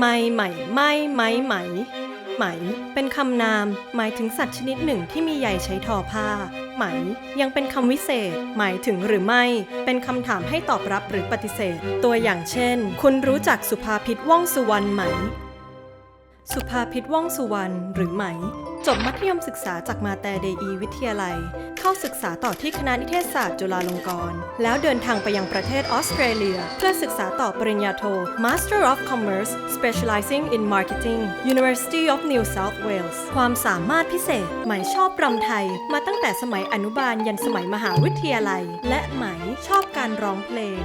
ไมใหม่ไม่ไหมไหม ไหม เป็นคำนาม หมายถึงสัตว์ชนิดหนึ่งที่มีใยใช้ทอผ้า ไหม ยังเป็นคำวิเศษ หมายถึงหรือไม่ เป็นคำถามให้ตอบรับหรือปฏิเสธ ตัวอย่างเช่น คุณรู้จักสุภาพิษว่องสุวรรณไหม สุภาพิษว่องสุวรรณหรือไหม จบมัธยมศึกษาจากมาแต่เดอีวิทยาลัย เข้าศึกษาต่อที่คณะนิเทศศาสตร์จุฬาลงกรณ์ แล้วเดินทางไปยังประเทศออสเตรเลีย เพื่อศึกษาต่อปริญญาโท Master of Commerce specializing in Marketing University of New South Wales ความสามารถพิเศษไหมชอบรำไทย มาตั้งแต่สมัยอนุบาลยันสมัยมหาวิทยาลัย และไหมชอบการร้องเพลง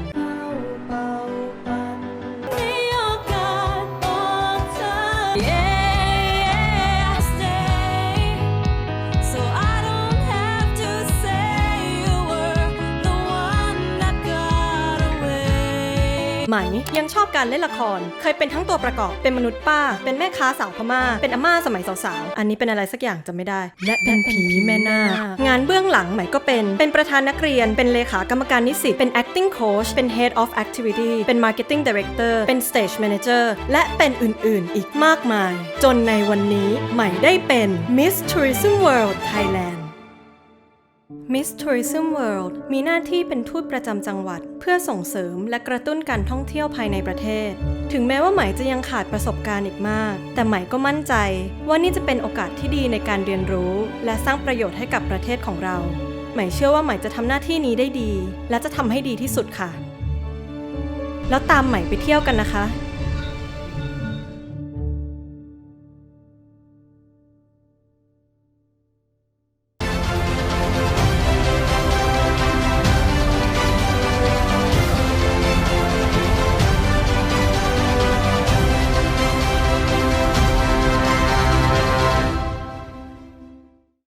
ไหม ยังชอบการเล่นละคร เคยเป็นทั้งตัวประกอบ เป็นมนุษย์ป้า เป็นแม่ค้าสาวพม่า เป็นอาม่าสมัยสาวๆ อันนี้เป็นอะไรสักอย่างจำไม่ได้ และเป็นผีแม่นางานเบื้องหลังไหมก็เป็น เป็นประธานนักเรียน เป็นเลขากรรมการนิสิต เป็น acting coach เป็น head of activity เป็น marketing director เป็น stage manager และเป็นอื่นๆ อีกมากมาย จนในวันนี้ไหม่ได้เป็น Miss Tourism World Thailand Miss Tourism World มีหน้าที่เป็นทูตประจำจังหวัด เพื่อส่งเสริมและกระตุ้นการท่องเที่ยวภายในประเทศ ถึงแม้ว่าไหมจะยังขาดประสบการณ์อีกมาก แต่ไหมก็มั่นใจ ว่านี่จะเป็นโอกาสที่ดีในการเรียนรู้ และสร้างประโยชน์ให้กับประเทศของเรา ไหมเชื่อว่าไหมจะทำหน้าที่นี้ได้ดี และจะทำให้ดีที่สุดค่ะ แล้วตามไหมไปเที่ยวกันนะคะ